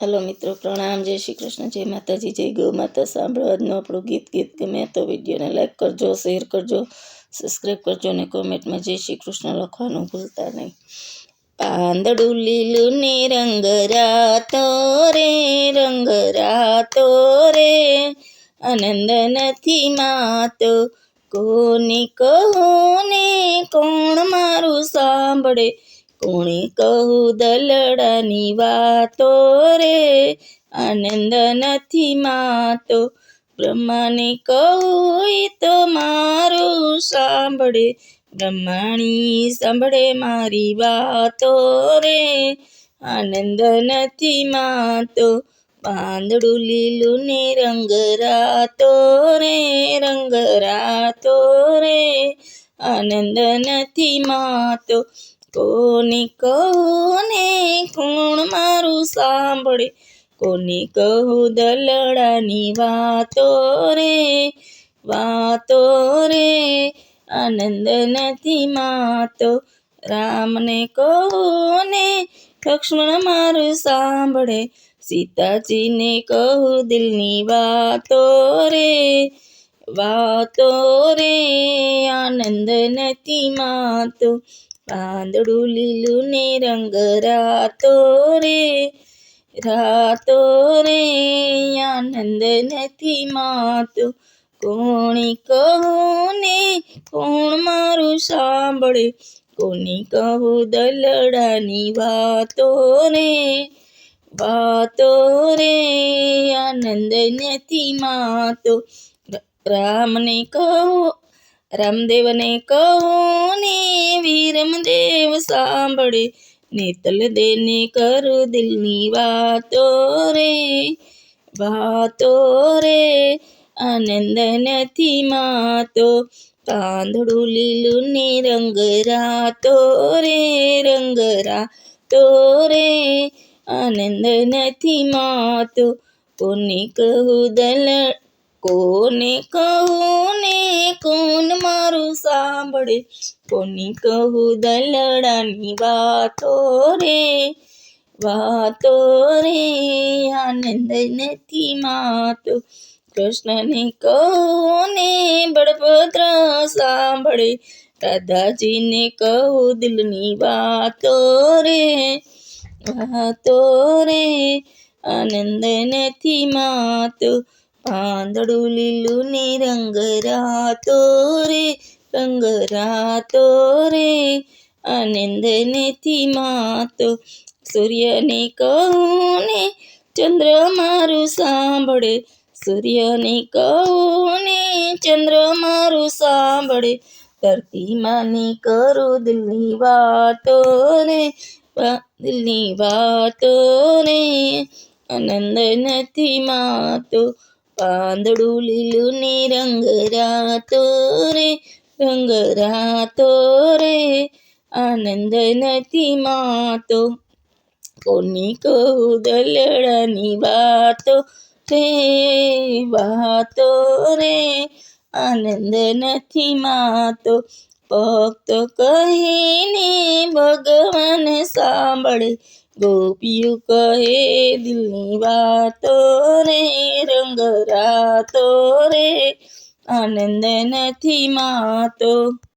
Hello મિત્રો, પ્રણામ, જય શ્રી કૃષ્ણ, જય માતાજી, જય ગૌ માતા. સાંભળો આજનું આપણું ગીત ગીત ગમે તો વિડીયોને લાઈક કરજો શેર કરજો સબસ્ક્રાઈબ કરજો અને કોમેન્ટમાં જય શ્રી કૃષ્ણ લખવાનું ભૂલતા નહીં. પાંદડું લીલું ને રંગ રાતો રે, રંગ રાતો રે, આનંદ નથી માતો. કોને કહો ને કોણ મારું સાંભળે? કોણે કહું દલડાની વાતો રે? આનંદ નથી માતો. બ્રહ્માને કહું તો મારું સાંભળે. બ્રહ્માણી સાંભળે મારી વાતો રે. આનંદ નથી માતો. પાંદડું લીલું ને રંગ રાતો રે, રંગ રાતો રે. આનંદ નથી માતો. કોને કહું ને કોણ મારું સાંભળે? કોને કહું દલડાની વાતો રે? વાતો રે, આનંદ નથી માતો. રામને કહું ને લક્ષ્મણ મારું સાંભળે? સીતાજીને કહું દિલની વાતો રે. વાતો રે, આનંદ નથી માતો. પાંદડું લીલું ને રંગ રાતો રે રાતો રે આનંદ નથી માતો કોણી કહું ને કોણ મારું સાંભળે કોની કહું દલડાની વાતો રે વાતો રે આનંદ નથી માતો રામને કહો રામદેવને કહો ને વીરમદેવ સાંભળે, નેતલ દેને કરું દિલની વાતો રે વાતો રે, આનંદ નથી માતો, પાંદડું લીલું ને રંગ રાતો રે, રંગ રાતો રે, આનંદ નથી માતો, કોને કહું દલ કોને કહું ને કોણ મારું સાંભળે? કોની કહું દલડાની વાતો રે? વાતો રે, આનંદ નથી માતો. કૃષ્ણને કહું ને બળભદ્ર સાંભળે. દાદાજીને કહું દિલની વાતો રે વાતો રે, આનંદ નથી માતો. પાંદડું લીલું ને રંગ રાતો રે રંગ રાતો રે આનંદ નથી માતો સૂર્યને કહું ને ચંદ્ર મારું સાંભળે સૂર્યને કહું ને ચંદ્ર મારું સાંભળે ધરતી માની કરું દિલની વાતો રે દિલની વાતો રે આનંદ નથી માતો પાંદડું લીલું ને રંગ રાતો રે રંગ રાતો રે આનંદ નથી માતો કોની કહું દલડાની વાતો રે વાતો રે આનંદ નથી માતો ભક્ત કહીને ભગવાન સાંભળે. ગોપિયું કહે, દિલની વાતો રે, રંગ રાતો રે, આનંદ નથી માતો.